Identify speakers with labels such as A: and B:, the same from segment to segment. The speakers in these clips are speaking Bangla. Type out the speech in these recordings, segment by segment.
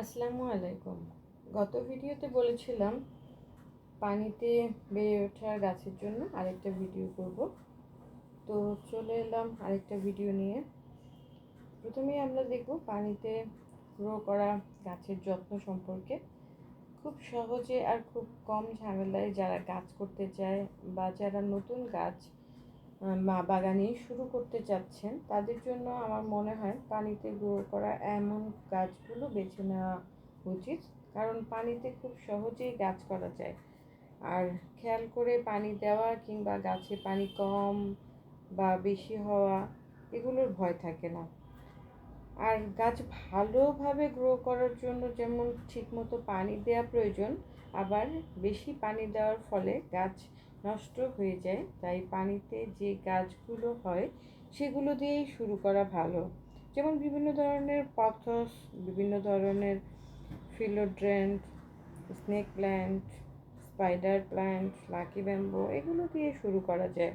A: আসসালামু আলাইকুম। গত ভিডিওতে বলেছিলাম পানিতে বেড়ে ওঠা গাছের জন্য আরেকটা ভিডিও করব। তো চলে এলাম আরেকটা ভিডিও নিয়ে। প্রথমেই আমরা দেখব পানিতে গ্রো করা গাছের যত্ন সম্পর্কে। খুব সহজে আর খুব কম ঝামেলায় যারা গাছ করতে চায় বা যারা নতুন গাছ মা বাগানে শুরু করতে চাচ্ছেন। তাদের জন্য আমার মনে হয় পানিতে গ্রো করা এমন গাছগুলো বেছে নেওয়া উচিত, কারণ পানিতে খুব সহজেই গাছ করা যায়। আর খেয়াল করে পানি দেওয়া কিংবা গাছে পানি কম বা বেশি হওয়া, এগুলোর ভয় থাকে না। আর গাছ ভালোভাবে গ্রো করার জন্য যেমন ঠিকমতো পানি দেওয়া প্রয়োজন, আবার বেশি পানি দেওয়ার ফলে গাছ নষ্ট হয়ে যায়। তাই পানিতে যে গাছগুলো হয়, সেগুলো দিয়েই শুরু করা ভালো। যেমন বিভিন্ন ধরনের পথস, বিভিন্ন ধরনের philodendron, snake plant, spider plant, lucky bamboo, এগুলো দিয়ে শুরু করা যায়।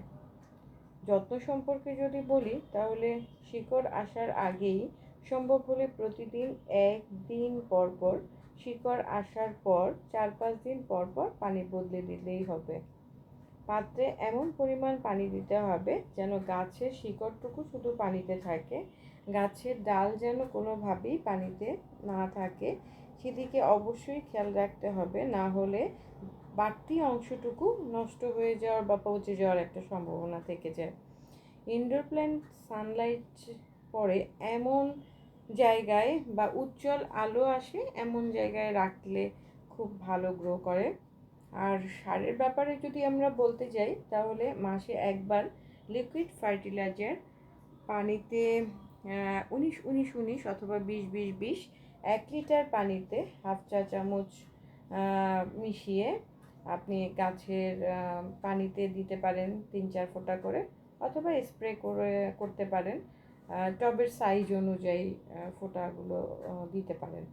A: যত্ন সম্পর্কে যদি বলি, তাহলে শিকড় আসার আগেই সম্ভব হলে প্রতিদিন একদিন পর পর শিকড় আসার পর চার পাঁচ দিন পর পর পানি বদলে দিলেই হবে। পাত্রে এমন পরিমাণ পানি দিতে হবে যেন গাছের শিকড়টুকু শুধু পানিতে থাকে। গাছের ডাল যেন কোনোভাবেই পানিতে না থাকে, সেদিকে অবশ্যই খেয়াল রাখতে হবে। না হলে বাড়তি অংশটুকু নষ্ট হয়ে যাওয়ার বা পচে যাওয়ার একটা সম্ভাবনা থেকে যায়। ইনডোর প্ল্যান্ট সানলাইট পড়ে এমন জায়গায় বা উজ্জ্বল আলো আসে এমন জায়গায় রাখলে খুব ভালো গ্রো করে। আর সারের ব্যাপারে যদি আমরা বলতে যাই, তাহলে মাসে একবার লিকুইড ফার্টিলাইজার পানিতে উনিশ উনিশ উনিশ অথবা বিশ বিশ বিশ এক লিটার পানিতে হাফ চা চামচ মিশিয়ে আপনি গাছের পানিতে দিতে পারেন তিন, চার ফোঁটা করে অথবা স্প্রে করে, করতে পারেন। টবের সাইজ অনুযায়ী ফোঁটাগুলো দিতে পারেন।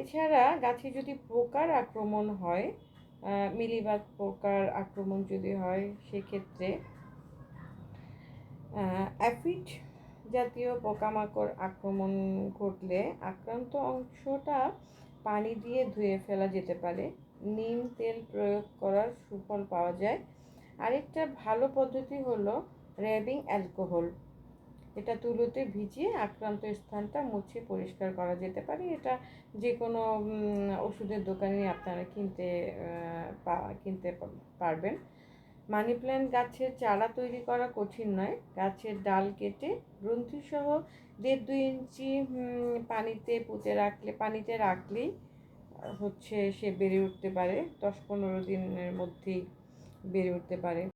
A: এছাড়া গাছে যদি পোকার আক্রমণ হয় মিলিবাগ পোকার আক্রমণ যদি হয়, সেক্ষেত্রে অ্যাফিড জাতীয় পোকামাকড় আক্রমণ ঘটলে আক্রান্ত অংশটা পানি দিয়ে ধুয়ে ফেলা যেতে পারে। নিম তেল প্রয়োগ করার সুফল পাওয়া যায়। আরেকটা ভালো পদ্ধতি হলো র্যাবিং অ্যালকোহল। এটা তুলোতে ভিজিয়ে আক্রান্ত স্থানটা মুছে পরিষ্কার করা যেতে পারে। এটা যে কোনো ওষুধের দোকানে আপনারা কিনতে কিনতে পারবেন। মানি প্ল্যান্ট গাছের চারা তৈরি করা কঠিন নয়। গাছের ডাল কেটে গ্রন্থিসহ দেড় দুই ইঞ্চি পানিতে পুঁতে রাখলে, পানিতে রাখলেই হচ্ছে সে বেড়ে উঠতে পারে। দশ পনেরো দিনের মধ্যেই বেড়ে উঠতে পারে।